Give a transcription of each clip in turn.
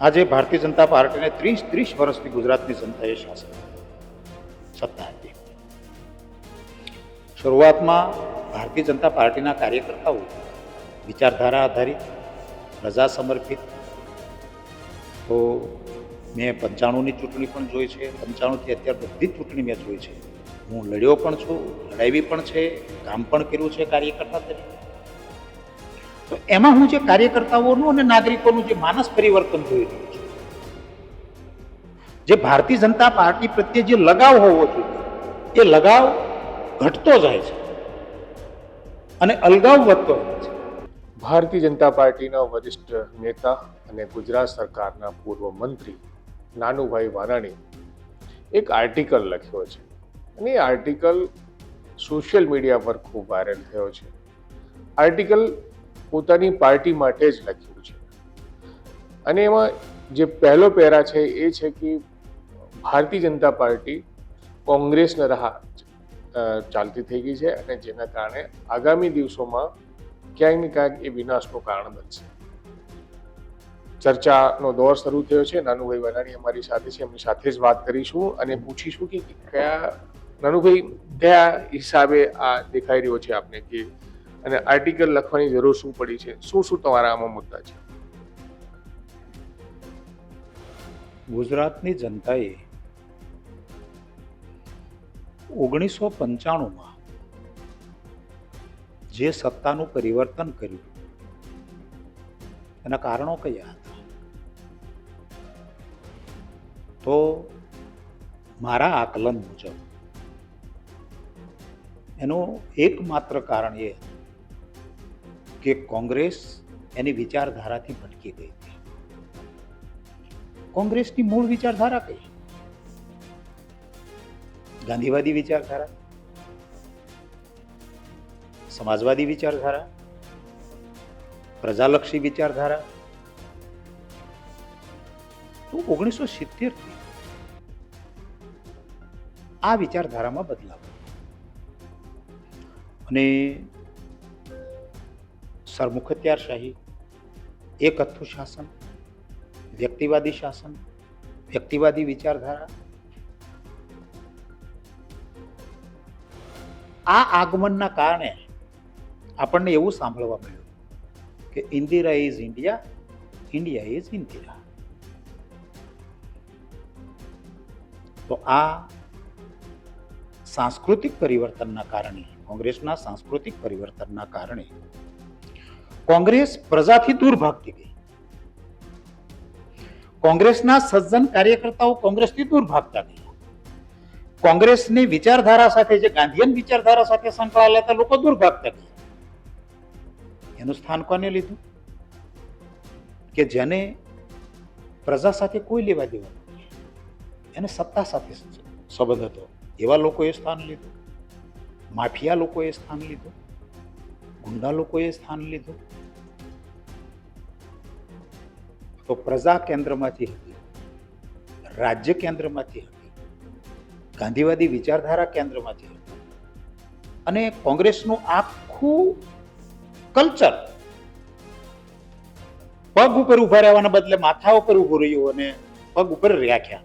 આજે ભારતીય જનતા પાર્ટીને ત્રીસ ત્રીસ વર્ષથી ગુજરાતની જનતાએ શાસન સત્તા હતી શરૂઆતમાં ભારતીય જનતા પાર્ટીના કાર્યકર્તાઓ વિચારધારા આધારિત, પ્રજા સમર્પિત. તો મેં પંચાણુંની ચૂંટણી પણ જોઈ છે. પંચાણુંથી અત્યાર બધી ચૂંટણી મેં જોઈ છે. હું લડ્યો પણ છું લડાવી પણ છે, કામ પણ કર્યું છે કાર્યકર્તા તરીકે. તો એમાં હું જે કાર્યકર્તાઓનું અને નાગરિકોનું જે માનસ પરિવર્તન જોઈ રહ્યો છું, જે ભારતીય જનતા પાર્ટી પ્રત્યે જે લગાવ હોવો જોઈએ, એ લગાવ ઘટતો જાય છે અને અલગાવ વધતો જાય છે. ભારતીય જનતા પાર્ટીના વરિષ્ઠ નેતા અને ગુજરાત સરકારના પૂર્વ મંત્રી નાનુભાઈ વાનાણી એક આર્ટિકલ લખ્યો છે. અને એ આર્ટિકલ સોશિયલ મીડિયા પર ખૂબ વાયરલ થયો છે. આર્ટિકલ પોતાની પાર્ટી માટે જ લખ્યું છે. અને એમાં જે પહેલો પેરા છે એ છે કે ભારતીય જનતા પાર્ટી કોંગ્રેસના રાહ ચાલતી થઈ ગઈ છે અને જેના કારણે આગામી દિવસોમાં ક્યાંક ને ક્યાંક એ વિનાશનું કારણ બનશે. ચર્ચાનો દોર શરૂ થયો છે. નાનુભાઈ વનાણી અમારી સાથે છે. એમની સાથે જ વાત કરીશું અને પૂછીશું કે કયા, નાનુભાઈ, કયા હિસાબે આ દેખાઈ રહ્યો છે આપને કે અને આર્ટિકલ લખવાની જરૂર શું પડી છે? શું શું તમારા આમાં મુદ્દા છે? ગુજરાતની જનતાએ ઓગણીસો પંચાણુંમાં જે સત્તાનું પરિવર્તન કર્યું, એના કારણો કયા હતા? તો મારા આકલન મુજબ, એનું એકમાત્ર કારણ એ હતું કે કોંગ્રેસ એની વિચારધારાથી ભટકી ગઈ. છે કોંગ્રેસની મૂળ વિચારધારા કઈ? ગાંધીવાદી વિચારધારા? સમાજવાદી વિચારધારા? પ્રજાલક્ષી વિચારધારા? તો ઓગણીસો સિત્તેરથી આ વિચારધારામાં બદલાવ. અને સરમુખત્યારશાહી એક અથ્થું શાસન, વ્યક્તિવાદી શાસન, વ્યક્તિવાદી વિચારધારા. આ આગમનના કારણે આપણને એવું સાંભળવા મળ્યું કે Indira is India India is Indira. તો આ સાંસ્કૃતિક પરિવર્તનના કારણે, કોંગ્રેસના સાંસ્કૃતિક પરિવર્તનના કારણે કોંગ્રેસ પ્રજાથી દૂર ભાગતી ગઈ. કોંગ્રેસના સજ્જન કાર્યકર્તાઓ કોંગ્રેસથી દૂર ભાગતા ગયા. કોંગ્રેસની વિચારધારા સાથે જે ગાંધીયન વિચારધારા સાથે સંકળાયેલા હતા લોકો દૂર ભાગતા ગયા. એનું સ્થાન કોને લીધું? કે જેને પ્રજા સાથે કોઈ લેવા દેવા એને સત્તા સાથે સંબંધ હતો. એવા લોકોએ સ્થાન લીધું. માફિયા લોકોએ સ્થાન લીધું. ગુંડા લોકોએ સ્થાન લીધું તો પ્રજા કેન્દ્રમાંથી હતી રાજ્ય કેન્દ્રમાંથી હતી ગાંધીવાદી વિચારધારા કેન્દ્રમાંથી હતી અને કોંગ્રેસનું આખું કલ્ચર પગ ઉપર ઊભા રહેવાના બદલે માથા ઉપર ઉભું રહ્યું અને પગ ઉપર રાખ્યા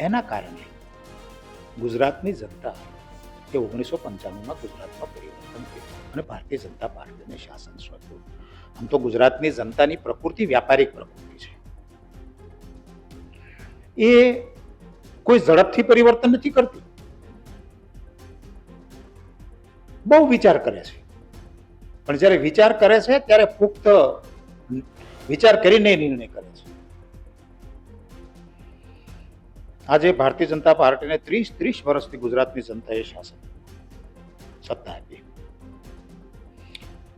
એના કારણે ગુજરાતની જનતા એ ઓગણીસો પંચાણુંમાં ગુજરાતમાં પરિવર્તન થયું અને ભારતીય જનતા પાર્ટીને શાસન સોંપ્યું આમ તો ગુજરાતની જનતાની પ્રકૃતિ વ્યાપારિક પ્રકૃતિ છે. એ કોઈ ઝડપથી પરિવર્તન નથી કરતી. બહુ વિચાર કરે છે. પણ જ્યારે વિચાર કરે છે, ત્યારે પુખ્ત વિચાર કરીને નિર્ણય કરે છે. આજે ભારતીય જનતા પાર્ટીને ત્રીસ ત્રીસ વર્ષથી ગુજરાતની જનતાએ શાસન સત્તા આપી.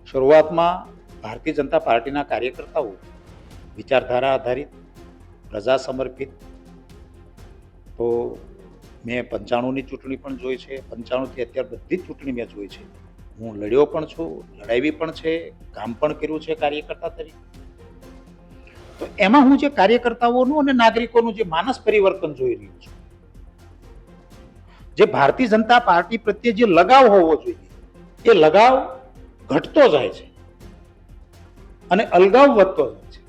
શરૂઆતમાં ભારતીય જનતા પાર્ટીના કાર્યકર્તાઓ વિચારધારા આધારિત, પ્રજા સમર્પિત. તો મેં પંચાણુંની ચૂંટણી પણ જોઈ છે. પંચાણુંથી અત્યાર બધી જ ચૂંટણી મેં જોઈ છે. હું લડ્યો પણ છું, લડાવી પણ છે, કામ પણ કર્યું છે કાર્યકર્તા તરીકે. તો એમાં હું જે કાર્યકર્તાઓનું અને નાગરિકોનું જે માનસ પરિવર્તન જોઈ રહ્યું છું. જે ભારતીય જનતા પાર્ટી પ્રત્યે જે લગાવ હોવો જોઈએ, એ લગાવ ઘટતો જાય છે અને અલગાવ વધતો જાય છે.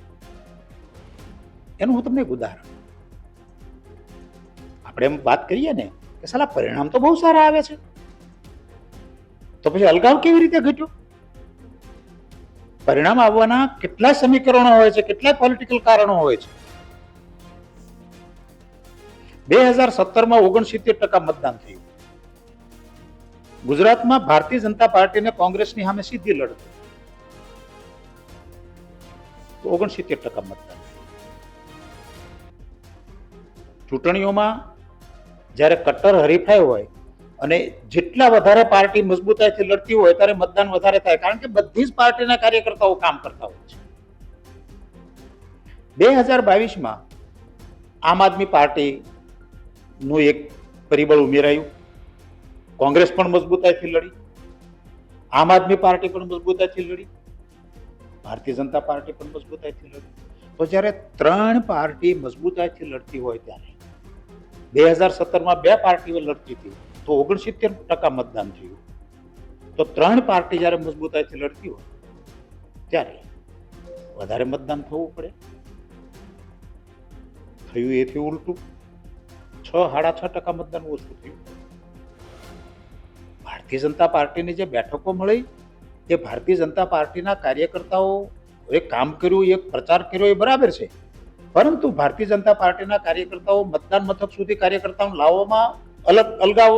એનું હું તમને એક ઉદાહરણ આપણે એમ વાત કરીએ ને કે સાલા પરિણામ તો બહુ સારા આવે છે. તો પછી અલગાવ કેવી રીતે ઘટ્યો? પરિણામ આવવાના કેટલા સમીકરણો હોય છે, કેટલા પોલિટિકલ કારણો હોય છે. બે હજાર સત્તરમાં ઓગણસિત્તેર ટકા મતદાન થયું. ગુજરાતમાં ભારતીય જનતા પાર્ટીને કોંગ્રેસની સામે સીધી લડત. ઓગણસિત્તેર ટકા મતદાન. ચૂંટણીઓમાં જ્યારે કટ્ટર હરીફાઈ હોય અને જેટલા વધારે પાર્ટી મજબૂતાઈથી લડતી હોય ત્યારે મતદાન વધારે થાય. કારણ કે બધી જ પાર્ટીના કાર્યકર્તાઓ કામ કરતા હોય છે. બે હજાર બાવીસમાં આમ આદમી પાર્ટીનું એક પરિબળ ઉમેરાયું. કોંગ્રેસ પણ મજબૂતાઈથી લડી. આમ આદમી પાર્ટી પણ મજબૂતાઈથી લડી. ભારતીય જનતા પાર્ટી પણ મજબૂતાઈથી લડી. તો જ્યારે ત્રણ પાર્ટી મજબૂતાઈથી લડતી હોય ત્યારે, બે હજાર સત્તરમાં બે પાર્ટીઓ લડતી હતી. તો ઓગણસિત્તેર ટકા મતદાન થયું. તો ત્રણ પાર્ટી જ્યારે મજબૂતાઈથી લડતી હોય, ત્યારે વધારે મતદાન થવું પડે. થયું એથી ઉલટું. છ, સાડા છ ટકા મતદાન ઓછું થયું. ભારતીય જનતા પાર્ટીની જે બેઠકો મળી એ ભારતીય જનતા પાર્ટીના કાર્યકર્તાઓ એક કામ કર્યું, એક પ્રચાર કર્યો એ બરાબર છે. પરંતુ ભારતીય જનતા પાર્ટીના કાર્યકર્તાઓ મતદાન મથક સુધી કાર્યકર્તાઓને લાવવામાં અલગ અલગાવ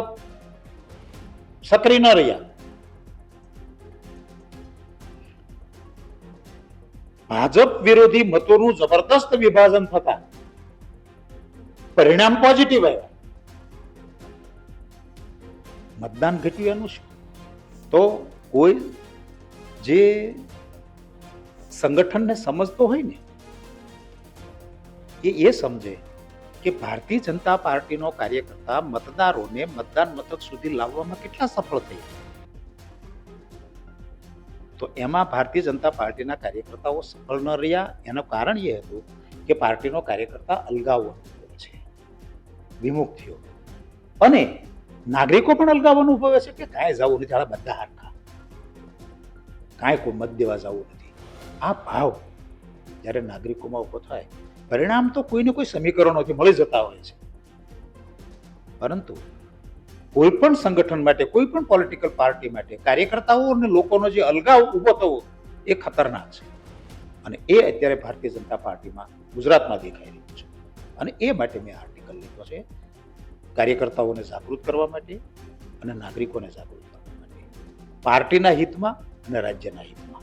સક્રિય ન રહ્યા. ભાજપ વિરોધી મતોનું જબરદસ્ત વિભાજન થતા પરિણામ પોઝિટિવ આવ્યા. મતદાન ઘટ્યું એનું શું તો કોઈ જે સંગઠનને સમજતો હોય ને, એ એ સમજે. કે ભારતીય જનતા પાર્ટીનો કાર્યકર્તા મતદારોને મતદાન મથક સુધી લાવવામાં કેટલા સફળ થયા? તો એમાં ભારતીય જનતા પાર્ટીના કાર્યકર્તાઓ સફળ ન રહ્યા. એનું કારણ એ હતું કે પાર્ટીનો કાર્યકર્તા અલગાવવાનો છે, વિમુખ થયો. અને નાગરિકો પણ અલગાવવાનું અનુભવે છે કે કાંઈ જવું નથી આ બધા હારખા કાંઈ કોઈ મત દેવા જવું નથી. આ ભાવ જ્યારે નાગરિકોમાં ઊભો થાય પરિણામ તો કોઈને કોઈ સમીકરણોથી મળી જતા હોય છે. પરંતુ કોઈ પણ સંગઠન માટે કોઈ પણ પોલિટિકલ પાર્ટી માટે, કાર્યકર્તાઓ અને લોકોનો જે અલગાવ ઊભો થવો એ ખતરનાક છે. અને એ અત્યારે ભારતીય જનતા પાર્ટીમાં ગુજરાતમાં દેખાઈ રહ્યું છે. અને એ માટે મેં આર્ટિકલ લીધો છે, કાર્યકર્તાઓને જાગૃત કરવા માટે અને નાગરિકોને જાગૃત કરવા માટે. પાર્ટીના હિતમાં અને રાજ્યના હિતમાં.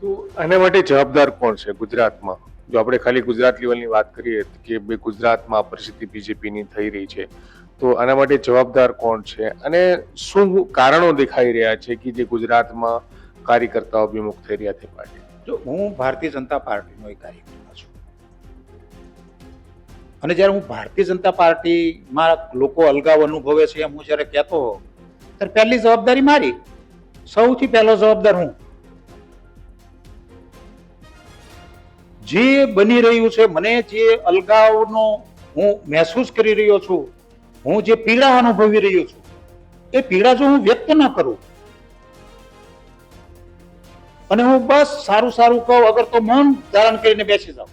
તો આના માટે જવાબદાર કોણ છે ગુજરાતમાં? જો આપણે ખાલી ગુજરાત લેવલની વાત કરીએ કે બે ગુજરાતમાં પરિસ્થિતિ બીજેપીની થઈ રહી છે, તો આના માટે જવાબદાર કોણ છે? અને શું કારણો દેખાઈ રહ્યા છે કે જે ગુજરાતમાં કાર્યકર્તાઓ વિમુખ થઈ રહ્યા છે પાર્ટી? જો હું ભારતીય જનતા પાર્ટીનો એક કાર્યકર્તા છું, અને જ્યારે હું ભારતીય જનતા પાર્ટીમાં લોકો અલગાવ અનુભવે છે એમ હું જ્યારે કહેતો ત્યારે પહેલી જવાબદારી મારી. સૌથી પહેલો જવાબદાર હું. જે બની રહ્યું છે, મને જે અલગાવનો હું મહેસૂસ કરી રહ્યો છું, હું જે પીડા અનુભવી રહ્યો છું, એ પીડા જો હું વ્યક્ત ન કરું, અને હું બસ સારું સારું કહું, અગર તો મૌન ધારણ કરીને બેસી જાઉં.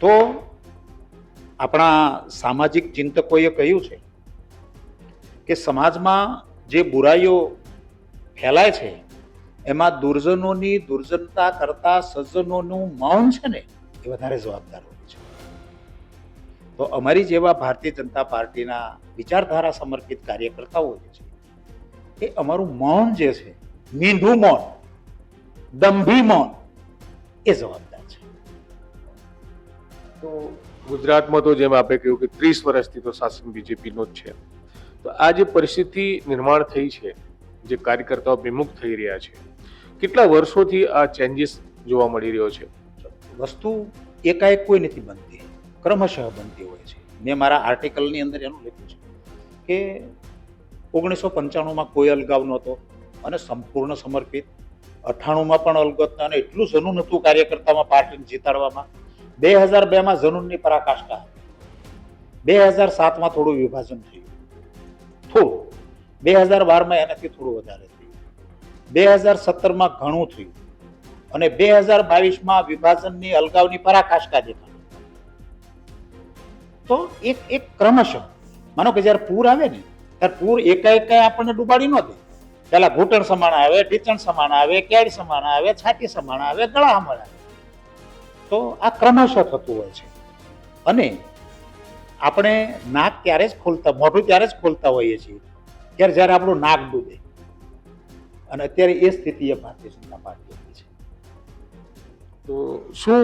તો આપણા સામાજિક ચિંતકોએ કહ્યું છે કે સમાજમાં જે બુરાઈઓ ફેલાય છે એમાં દુર્જનોની દુર્જનતા કરતા સજ્જનોનું મૌન છે ને, એ વધારે જવાબદાર હોય છે. તો અમારી જેવા ભારતીય જનતા પાર્ટીના વિચારધારા સમર્પિત કાર્યકર્તાઓ જે છે, એ અમારું મૌન જે છે, મીંઢું મૌન, દંભી મૌન, એ જવાબદાર છે. તો ગુજરાતમાં તો જેમ આપણે કહ્યું કે ત્રીસ વર્ષથી તો શાસન બીજેપીનો જ છે. તો આ જે પરિસ્થિતિ નિર્માણ થઈ છે, જે કાર્યકર્તાઓ વિમુખ થઈ રહ્યા છે કેટલા વર્ષોથી આ ચેન્જીસ જોવા મળી રહ્યો છે? વસ્તુ એકાએક કોઈ નથી બનતી. ક્રમશઃ બનતી હોય છે. મેં મારા આર્ટિકલની અંદર એનું લખ્યું છે કે ઓગણીસો પંચાણુંમાં કોઈ અલગાવ નહોતો અને સંપૂર્ણ સમર્પિત. અઠ્ઠાણુંમાં પણ અલગત અને એટલું જનૂન હતું કાર્યકર્તામાં પાર્ટીને જીતાડવામાં. બે હજાર બેમાં જનૂનની પરાકાષ્ઠા બે હજાર સાતમાં થોડું વિભાજન થયું. થોડું. બે હજાર બારમાં એનાથી થોડું વધારે બે હજાર સત્તરમાં ઘણું થયું અને બે હજાર બાવીસમાં વિભાજનની અલગાવની પરાકાષ્ઠા દેખાડી તો એક એક ક્રમશઃ, માનો કે જ્યારે પૂર આવે ને, ત્યારે પૂર એકાએક આપણને ડૂબાડી ન દે. પેલા ઘૂંટણ સમાન આવે, ઢીચણ સમાન આવે, કેડ સમાન આવે છાતી સમાન આવે, ગળા સમાન આવે. તો આ ક્રમશઃ થતું હોય છે. અને આપણે નાક ત્યારે જ ખોલતા, મોઢું ત્યારે જ ખોલતા હોઈએ છીએ, ત્યારે જ્યારે આપણું નાક ડૂબે. અને અત્યારે એ સ્થિતિ એ ભારતીય જનતા પાર્ટીની છે. તો શું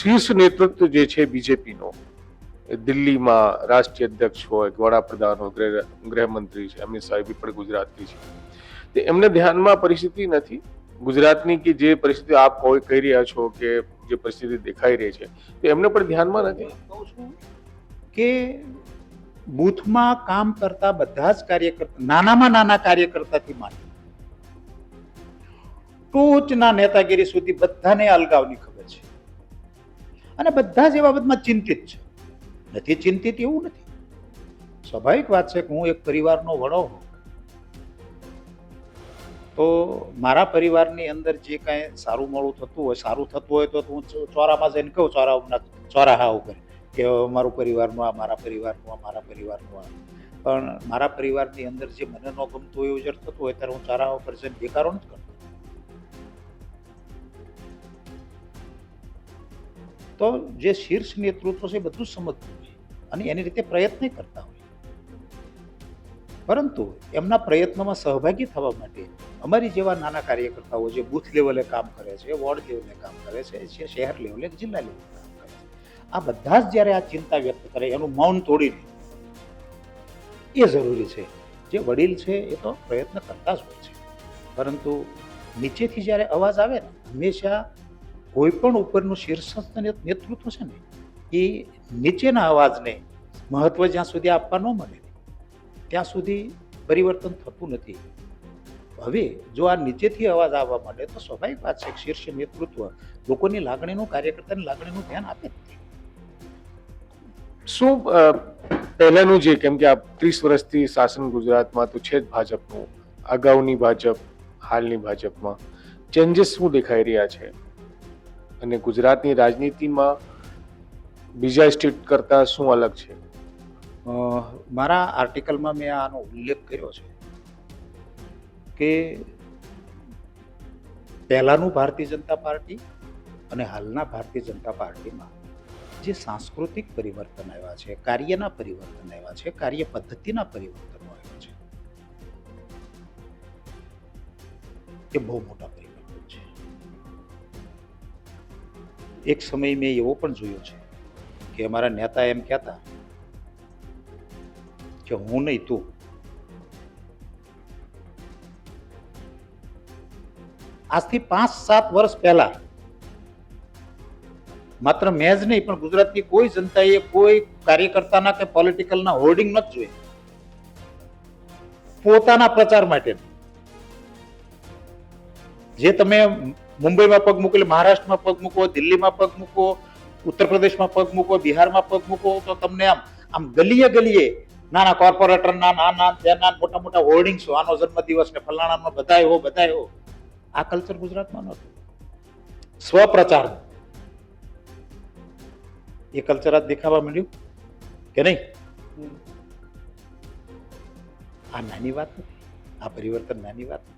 શીર્ષ નેતૃત્વ જે છે બીજેપીનો? દિલ્હીમાં રાષ્ટ્રીય અધ્યક્ષ હોય વડાપ્રધાન હોય ગૃહ ગૃહમંત્રી છે અમિત શાહ પણ ગુજરાતથી છે. તે એમને ધ્યાનમાં પરિસ્થિતિ નથી. ગુજરાતની કે જે પરિસ્થિતિ આપ કોઈ કહી રહ્યા છો કે જે પરિસ્થિતિ દેખાઈ રહી છે તે એમને પણ ધ્યાનમાં નથી. કહું છું કે બૂથમાં કામ કરતા બધા જ કાર્યકર્તા નાનામાં નાના કાર્યકર્તાથી માંડી ટોચના નેતાગીરી સુધી બધાને અલગાવની ખબર છે. અને બધા જ એ બાબતમાં ચિંતિત છે. નથી ચિંતિત એવું નથી. સ્વાભાવિક વાત છે કે હું એક પરિવારનો વડો હોઉં. તો મારા પરિવારની અંદર જે કાંઈ સારું મોડું થતું હોય, સારું થતું હોય તો હું ચોરામાં જઈને કહું, ચોરા ચોરાહા ઉપર કે મારું પરિવારનું આ, મારા પરિવારનું આ, મારા પરિવારનું આ. પણ મારા પરિવારની અંદર જે મને ન ગમતું એવું જ્યારે થતું હોય ત્યારે હું ચોરાહા ઉપર જઈને બેકારો નથી કરતો. તો જે શીર્ષ નેતૃત્વ છે બધું સમજતું હોય અને એની રીતે પ્રયત્ન કરતા હોય. પરંતુ એમના પ્રયત્નોમાં સહભાગી થવા માટે અમારી જેવા નાના કાર્યકર્તાઓ જે બૂથ લેવલે કામ કરે છે, વોર્ડ લેવલે કામ કરે છે શહેર લેવલે જિલ્લા લેવલે કામ કરે છે, આ બધા જ જ્યારે આ ચિંતા વ્યક્ત કરે, એનું મૌન તોડીને એ જરૂરી છે. જે વડીલ છે એ તો પ્રયત્ન કરતા જ હોય છે. પરંતુ નીચેથી જ્યારે અવાજ આવે ને, હંમેશા કોઈ પણ ઉપરનું શીર્ષસ્થ નેતૃત્વ છે ને, એ નીચેના અવાજને મહત્વ જ્યાં સુધી આપવા ન મળે, ત્યાં સુધી પરિવર્તન થતું નથી. હવે જો આ નીચેથી અવાજ આવવા માંડે, તો સ્વાભાવિક વાત છે શીર્ષ નેતૃત્વ લોકોની લાગણીનું કાર્યકર્તાની લાગણીનું ધ્યાન આપે શું પહેલાનું જે, કેમ કે આ ત્રીસ વર્ષથી શાસન ગુજરાતમાં તો છે જ ભાજપનું, અગાઉની ભાજપ, હાલની ભાજપમાં, ચેન્જીસ શું દેખાઈ રહ્યા છે? અને ગુજરાતની રાજનીતિમાં બીજા સ્ટેટ કરતાં શું અલગ છે? મારા આર્ટિકલમાં મેં આનો ઉલ્લેખ કર્યો છે કે પહેલાંનું ભારતીય જનતા પાર્ટી અને હાલના ભારતીય જનતા પાર્ટીમાં જે સાંસ્કૃતિક પરિવર્તન આવ્યા છે, કાર્યના પરિવર્તન આવ્યા છે, કાર્ય પદ્ધતિના પરિવર્તનો આવ્યા છે, એ બહુ મોટા એક સમય મેં એવો પણ જોયો છે કે અમારા નેતા એમ કહેતા કે હું નહીં તું. આજથી પાંચ સાત વર્ષ પહેલા માત્ર મેં જ નહીં, પણ ગુજરાતની કોઈ જનતાએ, કોઈ કાર્યકર્તાના કે પોલિટિકલના હોર્ડિંગ નથી જોઈએ પોતાના પ્રચાર માટે જે તમે મુંબઈમાં પગ મૂકો એટલે મહારાષ્ટ્રમાં પગ મૂકો દિલ્હીમાં પગ મૂકો ઉત્તર પ્રદેશમાં પગ મૂકો બિહારમાં પગ મૂકો તો તમને આમ આમ ગલીએ ગલીએ નાના કોર્પોરેટરના નાના ત્યાંના મોટા મોટા હોર્ડિંગ્સ આનો જન્મદિવસ ને ફલાણાનો બધાય હો બધાય હો. આ કલ્ચર ગુજરાતમાં નહોતું સ્વપ્રચાર. એ કલ્ચર આજ દેખાવા મળ્યું કે નહીં? આ નાની વાત નથી. આ પરિવર્તન નાની વાત નથી.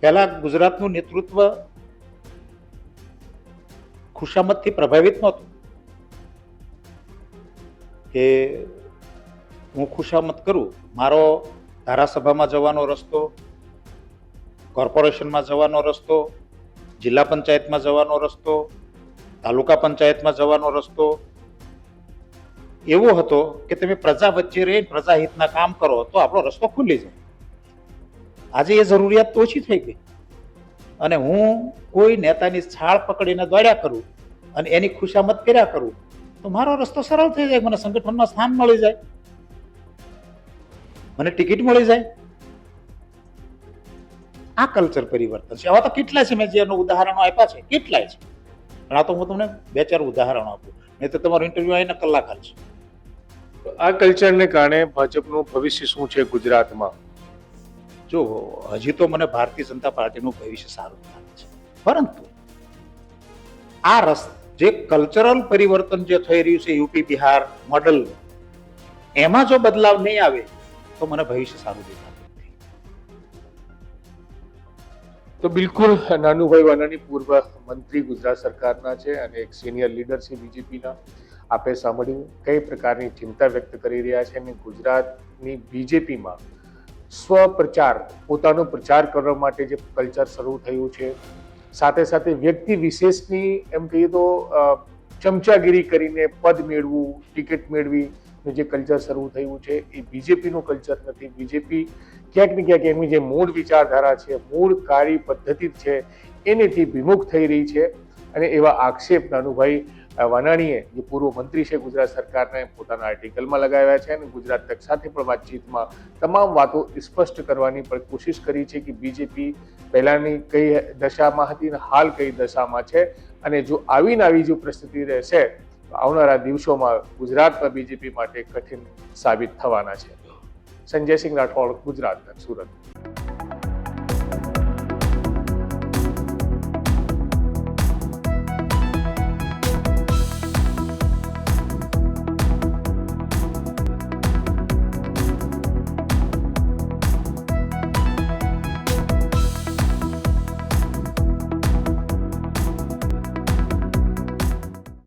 પહેલા ગુજરાતનું નેતૃત્વ ખુશામતથી પ્રભાવિત નહોતું. કે હું ખુશામત કરું, મારો ધારાસભામાં જવાનો રસ્તો, કોર્પોરેશનમાં જવાનો રસ્તો, જિલ્લા પંચાયતમાં જવાનો રસ્તો, તાલુકા પંચાયતમાં જવાનો રસ્તો, એવો હતો કે તમે પ્રજા વચ્ચે રહી પ્રજાહિતના કામ કરો તો આપણો રસ્તો ખુલી જાય. આજે એ જરૂરિયાત ઓછી થઈ ગઈ. અને હું કોઈ નેતાની છાળ પકડીને દોડ્યા કરું અને એની ખુશામત કર્યા કરું, તો મારો રસ્તો સરળ થઈ જાય, મને સંગઠનમાં સ્થાન મળી જાય. મને ટિકિટ મળી જાય. આ કલ્ચર પરિવર્તન છે. આવા તો કેટલા છે મેં જેનું ઉદાહરણો આપ્યા છે, કેટલાય છે. પણ આ તો હું તમને બે ચાર ઉદાહરણો આપું. નહીં તો તમારું ઇન્ટરવ્યુ આવીને કલાક હાલશે. આ કલ્ચરને કારણે ભાજપનું ભવિષ્ય શું છે ગુજરાતમાં? જો હજી તો મને ભારતીય જનતા પાર્ટીનું ભવિષ્ય સારું લાગે છે. પરંતુ આ રસ, જે કલ્ચરલ પરિવર્તન જે થઈ રહ્યું છે યુપી, બિહાર મોડલ એમાં જો બદલાવ નહીં આવે, તો મને ભવિષ્ય સારું દેખાતું તો બિલકુલ નાનુભાઈ વાનાણી પૂર્વ મંત્રી ગુજરાત સરકારના છે અને એક સિનિયર લીડર છે બીજેપીના. આપે સાંભળ્યું કઈ પ્રકારની ચિંતા વ્યક્ત કરી રહ્યા છે અને ગુજરાતની બીજેપીમાં સ્વપ્રચાર, પોતાનો પ્રચાર કરવા માટે જે કલ્ચર શરૂ થયું છે. સાથે સાથે વ્યક્તિ વિશેષની એમ કહીએ તો ચમચાગીરી કરીને પદ મેળવું, ટિકિટ મેળવી જે કલ્ચર શરૂ થયું છે, એ બીજેપીનું કલ્ચર નથી. બીજેપી ક્યાંક ને ક્યાંક એમની જે મૂળ વિચારધારા છે, મૂળ કાર્ય પદ્ધતિ છે, એનેથી વિમુખ થઈ રહી છે. અને એવા આક્ષેપ નાનુભાઈ વાનાણીએ જે પૂર્વ મંત્રી છે ગુજરાત સરકારને પોતાના આર્ટિકલમાં લગાવ્યા છે અને ગુજરાત તક સાથે પણ વાતચીતમાં તમામ વાતો સ્પષ્ટ કરવાની પણ કોશિશ કરી છે કે બીજેપી પહેલાંની કઈ દશામાં હતી અને હાલ કઈ દશામાં છે અને જો આવીને આવી જો પરિસ્થિતિ રહેશે, તો આવનારા દિવસોમાં ગુજરાતમાં બીજેપી માટે કઠિન સાબિત થવાના છે. સંજયસિંહ રાઠોડ, ગુજરાત સુરત.